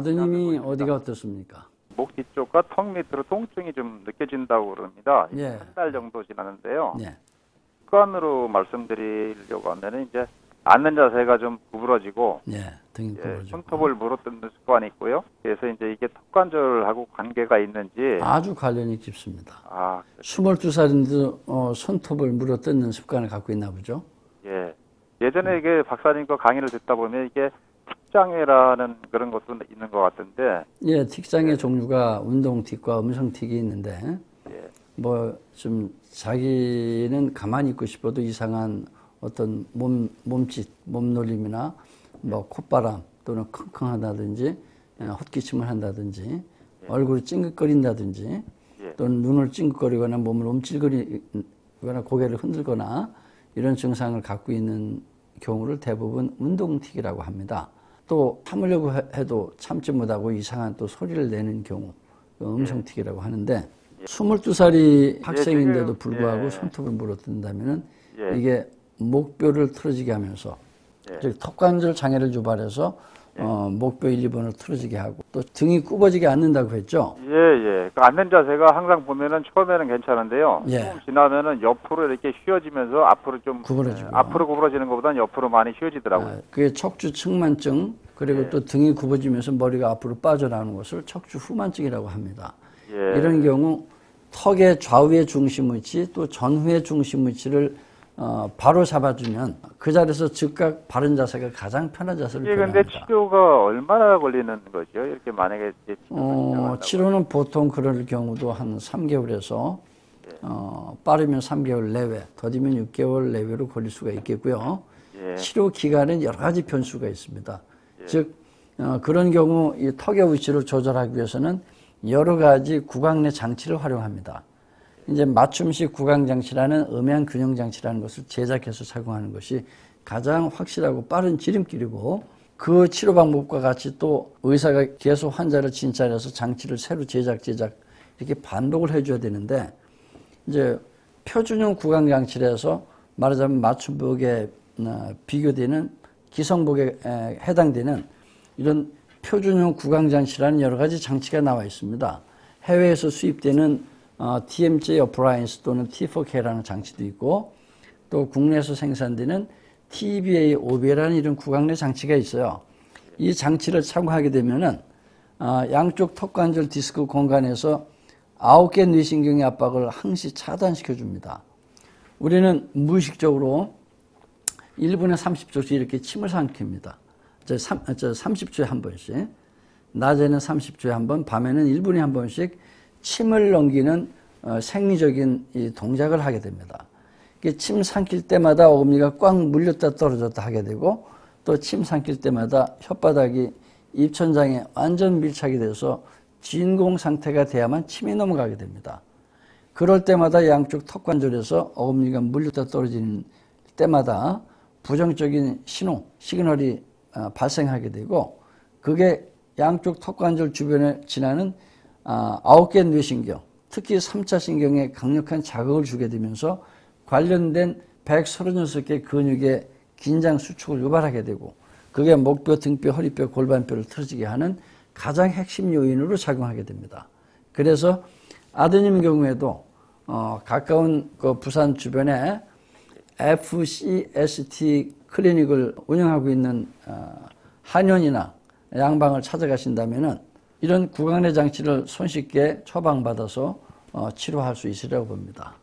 아드님이 어디가 어떻습니까? 목 뒤쪽과 턱 밑으로 통증이 좀 느껴진다고 그럽니다. 예. 한달 정도 지났는데요. 예. 습관으로 말씀드리려고 하면은 이제 앉는 자세가 좀 구부러지고 예. 등이 예, 부러지고. 손톱을 물어뜯는 습관이 있고요. 그래서 이제 이게 턱관절하고 관계가 있는지 아주 관련이 깊습니다. 아, 22살인데도 어, 손톱을 물어뜯는 습관을 갖고 있나 보죠. 예. 예전에 이게 박사님과 강의를 듣다 보면 이게 틱장애라는 그런 것도 있는 것 같은데 예, 틱장의 종류가 운동 틱과 음성 틱이 있는데 예. 뭐좀 자기는 가만히 있고 싶어도 이상한 어떤 몸 몸짓, 몸놀림이나 뭐 콧바람 또는 킁킁하다든지 예, 헛기침을 한다든지 얼굴이 찡긋거린다든지 예. 또는 눈을 찡긋거리거나 몸을 움찔거리거나 고개를 흔들거나 이런 증상을 갖고 있는 경우를 대부분 운동틱이라고 합니다. 또 참으려고 해- 해도 참지 못하고 이상한 또 소리를 내는 경우 그 음성틱이라고 하는데 22살이 학생인데도 지금, 불구하고 예. 손톱을 물어뜯는다면은 예. 이게 목뼈를 틀어지게 하면서 예. 즉 턱관절 장애를 유발해서 어, 목뼈 1, 2번을 틀어지게 하고 또 등이 굽어지게 않는다고 했죠. 예, 예. 그 앉는 자세가 항상 보면은 처음에는 괜찮은데요. 예. 조금 지나면은 옆으로 이렇게 휘어지면서 앞으로 좀 구부러지고. 예, 앞으로 구부러지는 것보다는 옆으로 많이 휘어지더라고요. 아, 그게 척추 측만증 그리고 또 등이 굽어지면서 머리가 앞으로 빠져나오는 것을 척추 후만증이라고 합니다. 예. 이런 경우 턱의 좌우의 중심 위치 또 전후의 중심 위치를 어, 바로 잡아주면 그 자리에서 즉각 바른 자세가 가장 편한 자세를 이게 근데. 치료가 얼마나 걸리는 거죠? 이렇게 만약에 어, 치료는 보통 그럴 경우도 한 3개월에서 어, 빠르면 3개월 내외, 더디면 6개월 내외로 걸릴 수가 있겠고요. 예. 치료 기간은 여러 가지 변수가 있습니다. 즉 어, 그런 경우 이 턱의 위치를 조절하기 위해서는 여러 가지 구강 내 장치를 활용합니다. 이제 맞춤식 구강 장치라는 음양 균형 장치라는 것을 제작해서 착용하는 것이 가장 확실하고 빠른 지름길이고 그 치료 방법과 같이 또 의사가 계속 환자를 진찰해서 장치를 새로 제작 제작 이렇게 반복을 해줘야 되는데 이제 표준형 구강 장치를 해서 말하자면 맞춤복에 어, 비교되는 기성복에 에, 해당되는 이런 표준형 구강 장치라는 여러 가지 장치가 나와 있습니다. 해외에서 수입되는 어, TMJ 어플라이언스 또는 T4K라는 장치도 있고 또 국내에서 생산되는 TBA, OBA라는 이런 구강 내 장치가 있어요. 이 장치를 착용하게 되면은 어, 양쪽 턱관절 디스크 공간에서 아홉 개 뇌신경의 압박을 항시 차단시켜 줍니다. 우리는 무의식적으로 1분에 30초씩 이렇게 침을 삼킵니다. 저, 3, 저 30초에 한 번씩. 낮에는 30초에 한 번, 밤에는 1분에 한 번씩 침을 넘기는 어, 생리적인 이 동작을 하게 됩니다. 침 삼킬 때마다 어금니가 꽉 물렸다 떨어졌다 하게 되고 또 침 삼킬 때마다 혓바닥이 입천장에 완전 밀착이 돼서 진공 상태가 돼야만 침이 넘어가게 됩니다. 그럴 때마다 양쪽 턱 관절에서 어금니가 물렸다 떨어지는 때마다 부정적인 신호, 시그널이 어, 발생하게 되고 그게 양쪽 턱 관절 주변에 지나는 아, 아홉 개 뇌신경, 특히 3차 신경에 강력한 자극을 주게 되면서 관련된 136개 근육의 긴장 수축을 유발하게 되고 그게 목뼈, 등뼈, 허리뼈, 골반뼈를 틀어지게 하는 가장 핵심 요인으로 작용하게 됩니다. 그래서 아드님 경우에도 어, 가까운 그 부산 주변에 FCST 클리닉을 운영하고 있는 어, 한의원이나 양방을 찾아가신다면은 이런 구강내 장치를 손쉽게 처방받아서 어, 치료할 수 있으리라고 봅니다.